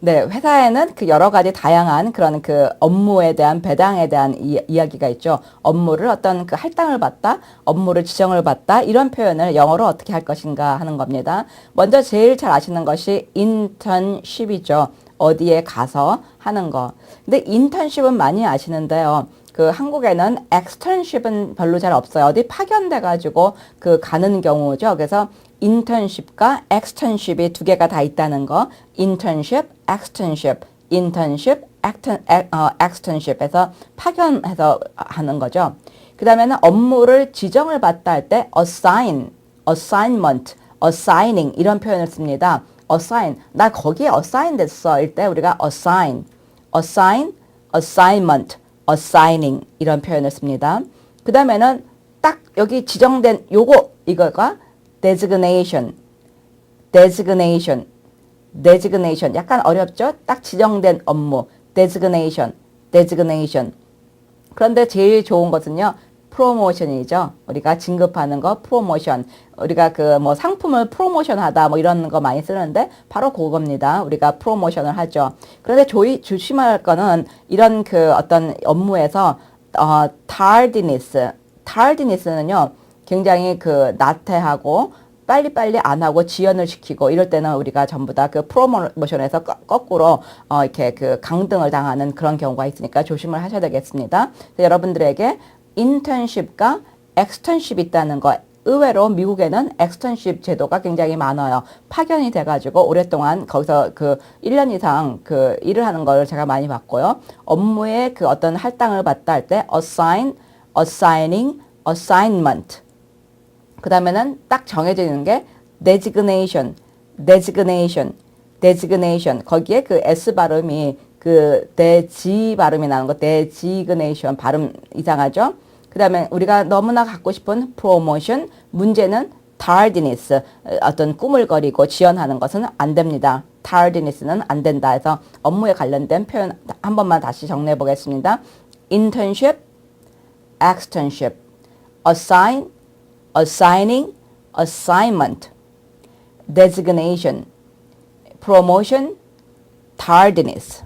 네, 회사에는 그 여러 가지 다양한 그런 그 업무에 대한 배당에 대한 이, 이야기가 있죠. 업무를 어떤 그 할당을 받다, 업무를 지정을 받다 이런 표현을 영어로 어떻게 할 것인가 하는 겁니다. 먼저 제일 잘 아시는 것이 internship이죠. 어디에 가서 하는 거. 근데 internship은 많이 아시는데요. 그 한국에는 externship은 별로 잘 없어요. 어디 파견돼 가지고 그 가는 경우죠. 그래서 internship과 externship이 두 개가 다 있다는 거. extern, 에- 어, externship에서 파견해서 하는 거죠. 그 다음에는 업무를 지정을 받다 할 때 assign, assignment, assigning 이런 표현을 씁니다. assign, 나 거기에 assign 됐어. 일 때 우리가 assign, assign, assignment, assigning 이런 표현을 씁니다. 그 다음에는 딱 여기 지정된 요거 이거가 designation, designation, designation 약간 어렵죠? 딱 지정된 업무 designation, designation 그런데 제일 좋은 것은요. 프로모션이죠. 우리가 진급하는 거 프로모션. 우리가 그 뭐 상품을 프로모션하다 뭐 이런 거 많이 쓰는데 바로 그겁니다. 우리가 프로모션을 하죠. 그런데 조이, 조심할 거는 이런 그 어떤 업무에서 어 tardiness, tardiness는요. 굉장히 그 나태하고 빨리빨리 안 하고 지연을 시키고 이럴 때는 우리가 전부 다 그 프로모션에서 거- 거꾸로 어 이렇게 그 강등을 당하는 그런 경우가 있으니까 조심을 하셔야 되겠습니다. 여러분들에게 인턴십과 엑스턴십이 있다는 거 의외로 미국에는 엑스턴십 제도가 굉장히 많아요. 파견이 돼가지고 오랫동안 거기서 그 1년 이상 그 일을 하는 걸 제가 많이 봤고요. 업무에 그 어떤 할당을 받다 할 때 assign, assigning, assignment 그 다음에는 딱 정해져 있는 게 designation, designation, designation. 거기에 그 S 발음이 그 대지 발음이 나는 거 designation 발음 이상하죠? 그 다음에 우리가 너무나 갖고 싶은 promotion, 문제는 tardiness, 어떤 꾸물거리고 지연하는 것은 안 됩니다. tardiness는 안 된다 해서 업무에 관련된 표현 한 번만 다시 정리해 보겠습니다. internship, externship, assign, assigning, assignment, designation, promotion, tardiness.